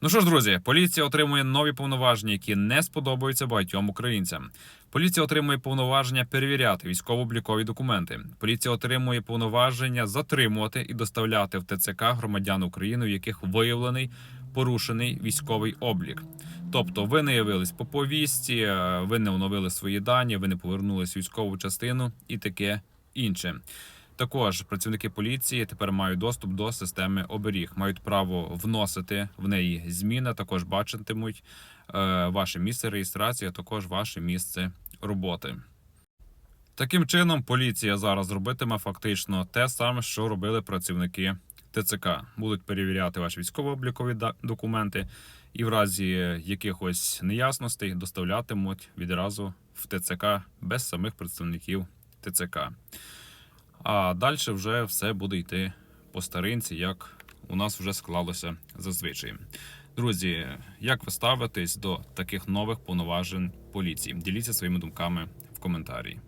Ну що ж, друзі, поліція отримує нові повноваження, які не сподобаються багатьом українцям. Поліція отримує повноваження перевіряти військово-облікові документи. Поліція отримує повноваження затримувати і доставляти в ТЦК громадян України, у яких виявлений порушений військовий облік. Тобто, ви не явились по повісті, е, ви не оновили свої дані, ви не повернулись в військову частину і таке інше. Також працівники поліції тепер мають доступ до системи оберіг, мають право вносити в неї зміни. Також бачитимуть е, ваше місце реєстрації, а також ваше місце роботи. Таким чином, поліція зараз робитиме фактично те саме, що робили працівники ТЦК. Будуть перевіряти ваші військово-облікові документи і в разі якихось неясностей доставлятимуть відразу в ТЦК без самих представників ТЦК. А далі вже все буде йти по старинці, як у нас вже склалося зазвичай. Друзі, як ви ставитесь до таких нових повноважень поліції? Діліться своїми думками в коментарі.